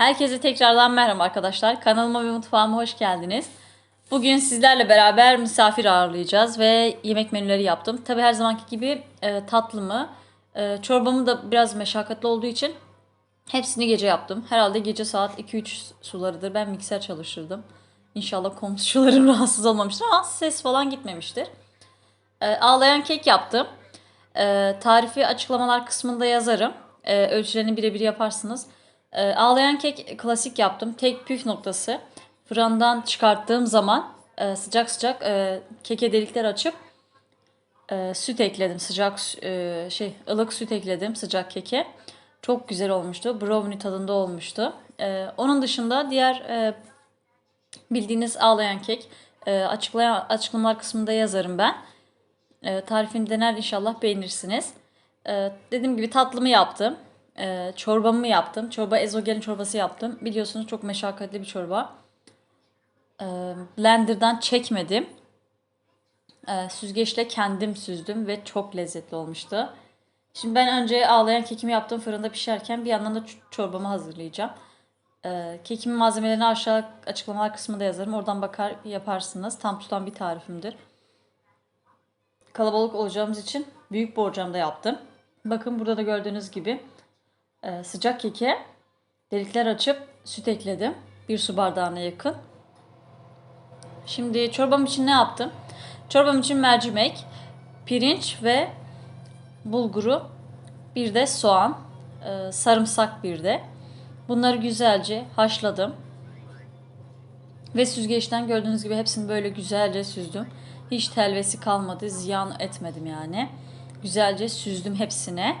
Herkese tekrardan merhaba arkadaşlar. Kanalıma ve mutfağıma hoş geldiniz. Bugün sizlerle beraber misafir ağırlayacağız ve yemek menüleri yaptım. Tabi her zamanki gibi e, tatlımı, e, çorbamı da biraz meşakkatli olduğu için hepsini gece yaptım. Herhalde gece saat 2-3 sularıdır. Ben mikser çalıştırdım. İnşallah komşularım rahatsız olmamıştır ama ses falan gitmemiştir. E, ağlayan kek yaptım. E, tarifi açıklamalar kısmında yazarım. E, ölçülerini birebir yaparsınız. E, ağlayan kek klasik yaptım. Tek püf noktası fırından çıkarttığım zaman e, sıcak sıcak e, keke delikler açıp e, süt ekledim. Sıcak e, şey ılık süt ekledim sıcak keke. Çok güzel olmuştu. Brownie tadında olmuştu. E, onun dışında diğer e, bildiğiniz ağlayan kek e, açıklayan açıklamalar kısmında yazarım ben. E, tarifini dener inşallah beğenirsiniz. E, dediğim gibi tatlımı yaptım. E, çorbamı yaptım. Çorba ezogelin çorbası yaptım. Biliyorsunuz çok meşakkatli bir çorba. E, blenderdan çekmedim. E, süzgeçle kendim süzdüm ve çok lezzetli olmuştu. Şimdi ben önce ağlayan kekimi yaptım fırında pişerken bir yandan da çorbamı hazırlayacağım. E, kekimin malzemelerini aşağı açıklamalar kısmında yazarım. Oradan bakar yaparsınız. Tam tutan bir tarifimdir kalabalık olacağımız için büyük borcamda yaptım. Bakın burada da gördüğünüz gibi e, sıcak keke delikler açıp süt ekledim. Bir su bardağına yakın. Şimdi çorbam için ne yaptım? Çorbam için mercimek, pirinç ve bulguru, bir de soğan, e, sarımsak bir de. Bunları güzelce haşladım. Ve süzgeçten gördüğünüz gibi hepsini böyle güzelce süzdüm. Hiç telvesi kalmadı. Ziyan etmedim yani. Güzelce süzdüm hepsine.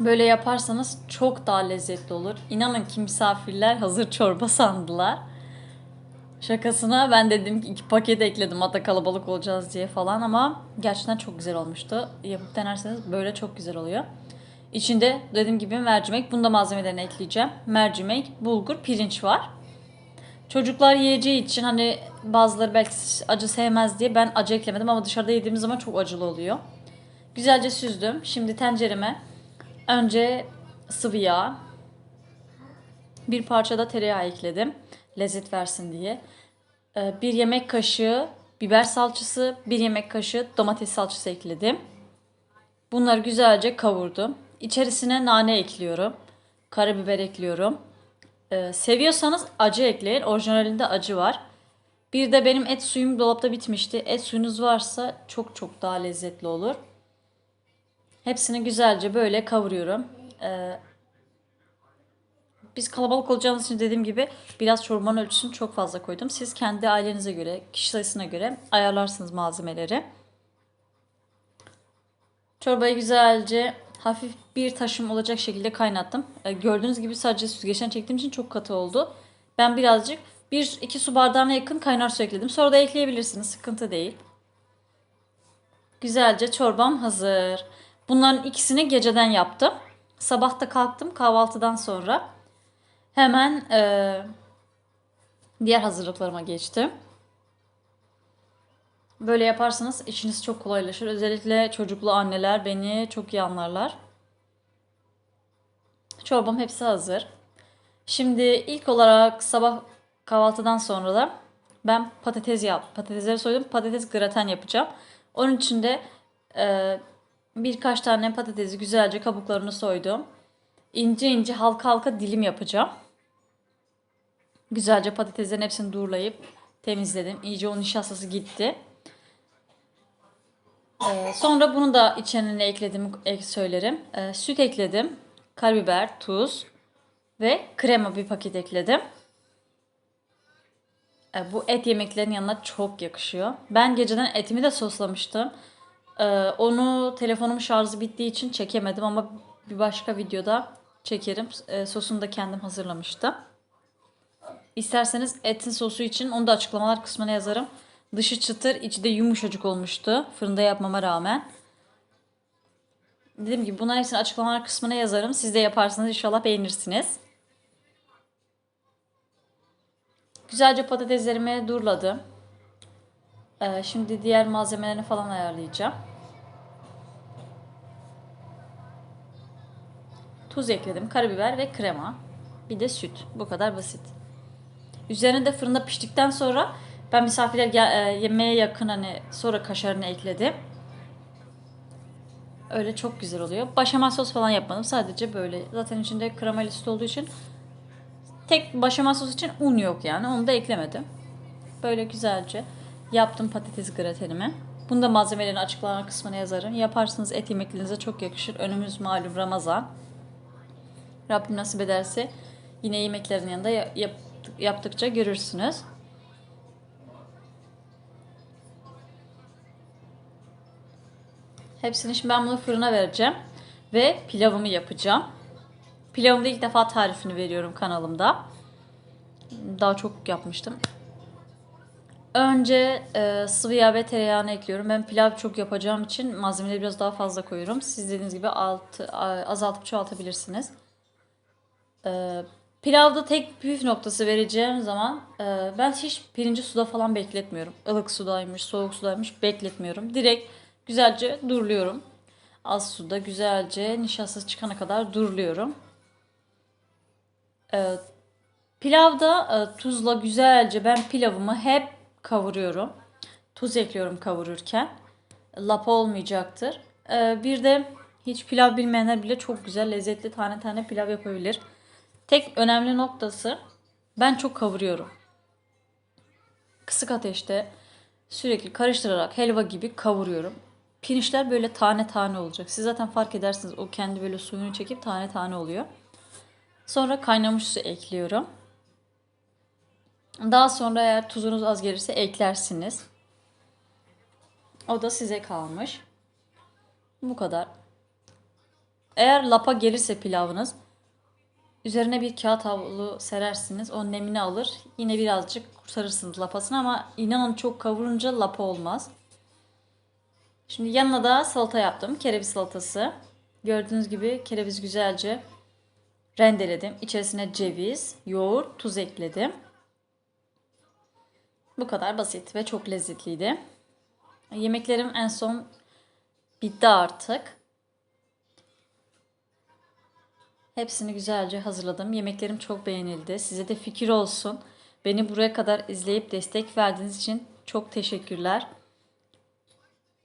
Böyle yaparsanız çok daha lezzetli olur. İnanın ki misafirler hazır çorba sandılar. Şakasına ben dedim ki iki paket ekledim hatta kalabalık olacağız diye falan ama gerçekten çok güzel olmuştu. Yapıp denerseniz böyle çok güzel oluyor. İçinde dediğim gibi mercimek. Bunda malzemelerini ekleyeceğim. Mercimek, bulgur, pirinç var. Çocuklar yiyeceği için hani bazıları belki acı sevmez diye ben acı eklemedim ama dışarıda yediğimiz zaman çok acılı oluyor. Güzelce süzdüm. Şimdi tencereme önce sıvı yağ, bir parça da tereyağı ekledim. Lezzet versin diye. Ee, Bir yemek kaşığı biber salçası, bir yemek kaşığı domates salçası ekledim. Bunları güzelce kavurdum. İçerisine nane ekliyorum. Karabiber ekliyorum. Ee, seviyorsanız acı ekleyin. Orijinalinde acı var. Bir de benim et suyum dolapta bitmişti. Et suyunuz varsa çok çok daha lezzetli olur. Hepsini güzelce böyle kavuruyorum. Ee, biz kalabalık olacağımız için dediğim gibi biraz çorbanın ölçüsünü çok fazla koydum. Siz kendi ailenize göre, kişi sayısına göre ayarlarsınız malzemeleri. Çorbayı güzelce hafif bir taşım olacak şekilde kaynattım. Ee, gördüğünüz gibi sadece süzgeçten çektiğim için çok katı oldu. Ben birazcık bir iki su bardağına yakın kaynar su ekledim. Sonra da ekleyebilirsiniz. Sıkıntı değil. Güzelce çorbam hazır. Bunların ikisini geceden yaptım. Sabah da kalktım kahvaltıdan sonra. Hemen eee, diğer hazırlıklarıma geçtim. Böyle yaparsanız işiniz çok kolaylaşır. Özellikle çocuklu anneler beni çok iyi anlarlar. Çorbam hepsi hazır. Şimdi ilk olarak sabah kahvaltıdan sonra da ben patates yap, patatesleri soydum. Patates graten yapacağım. Onun için de e, birkaç tane patatesi güzelce kabuklarını soydum. İnce ince halka halka dilim yapacağım. Güzelce patateslerin hepsini doğrayıp temizledim. İyice o nişastası gitti. Ee, sonra bunu da içine ekledim ek söylerim. Ee, süt ekledim. Karabiber, tuz ve krema bir paket ekledim. Ee, bu et yemeklerin yanına çok yakışıyor. Ben geceden etimi de soslamıştım. Ee, onu telefonumun şarjı bittiği için çekemedim ama bir başka videoda çekerim. Ee, sosunu da kendim hazırlamıştım. İsterseniz etin sosu için onu da açıklamalar kısmına yazarım. Dışı çıtır, içi de yumuşacık olmuştu. Fırında yapmama rağmen. Dediğim gibi bunların hepsini açıklamalar kısmına yazarım. Siz de yaparsanız inşallah beğenirsiniz. Güzelce patateslerimi durladım. Ee, şimdi diğer malzemelerini falan ayarlayacağım. Tuz ekledim, karabiber ve krema. Bir de süt. Bu kadar basit. Üzerine de fırında piştikten sonra ben misafirler gel- e, yemeğe yakın hani sonra kaşarını ekledim. Öyle çok güzel oluyor. Başamel sos falan yapmadım. Sadece böyle. Zaten içinde karamel süt olduğu için tek başamel sos için un yok yani. Onu da eklemedim. Böyle güzelce yaptım patates gratenimi. Bunu da malzemelerini açıklama kısmına yazarım. Yaparsınız et yemeklerinize çok yakışır. Önümüz malum Ramazan. Rabbim nasip ederse yine yemeklerin yanında ya- yap- yaptıkça görürsünüz. Hepsini şimdi ben bunu fırına vereceğim. Ve pilavımı yapacağım. Pilavımda ilk defa tarifini veriyorum kanalımda. Daha çok yapmıştım. Önce e, sıvı yağ ve tereyağını ekliyorum. Ben pilav çok yapacağım için malzemeleri biraz daha fazla koyuyorum. Siz dediğiniz gibi alt, azaltıp çoğaltabilirsiniz. E, pilavda tek püf noktası vereceğim zaman e, ben hiç pirinci suda falan bekletmiyorum. Ilık sudaymış, soğuk sudaymış bekletmiyorum. Direkt güzelce duruluyorum. Az suda güzelce nişastası çıkana kadar duruluyorum. E, Pilavda e, tuzla güzelce ben pilavımı hep kavuruyorum. Tuz ekliyorum kavururken. Lapa olmayacaktır. E, bir de hiç pilav bilmeyenler bile çok güzel lezzetli tane tane pilav yapabilir. Tek önemli noktası ben çok kavuruyorum. Kısık ateşte sürekli karıştırarak helva gibi kavuruyorum. Pirinçler böyle tane tane olacak. Siz zaten fark edersiniz o kendi böyle suyunu çekip tane tane oluyor. Sonra kaynamış su ekliyorum. Daha sonra eğer tuzunuz az gelirse eklersiniz. O da size kalmış. Bu kadar. Eğer lapa gelirse pilavınız üzerine bir kağıt havlu serersiniz. O nemini alır. Yine birazcık kurtarırsınız lapasını ama inanın çok kavurunca lapa olmaz. Şimdi yanına da salata yaptım. Kereviz salatası. Gördüğünüz gibi kereviz güzelce rendeledim. İçerisine ceviz, yoğurt, tuz ekledim. Bu kadar basit ve çok lezzetliydi. Yemeklerim en son bitti artık. Hepsini güzelce hazırladım. Yemeklerim çok beğenildi. Size de fikir olsun. Beni buraya kadar izleyip destek verdiğiniz için çok teşekkürler.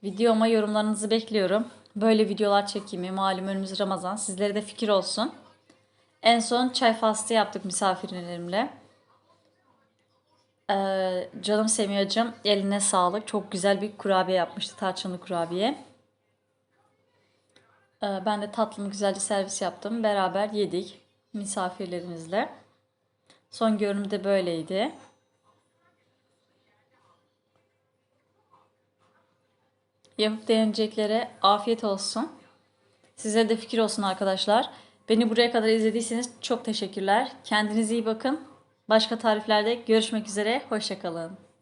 Videoma yorumlarınızı bekliyorum. Böyle videolar çekeyim. Malum önümüz Ramazan. Sizlere de fikir olsun. En son çay faslı yaptık misafirlerimle. Ee, canım Semiha'cığım eline sağlık. Çok güzel bir kurabiye yapmıştı. Tarçınlı kurabiye. Ee, ben de tatlımı güzelce servis yaptım. Beraber yedik misafirlerimizle. Son görünümü de böyleydi. Yapıp deneyeceklere afiyet olsun. Size de fikir olsun arkadaşlar. Beni buraya kadar izlediyseniz çok teşekkürler. Kendinize iyi bakın. Başka tariflerde görüşmek üzere. Hoşçakalın.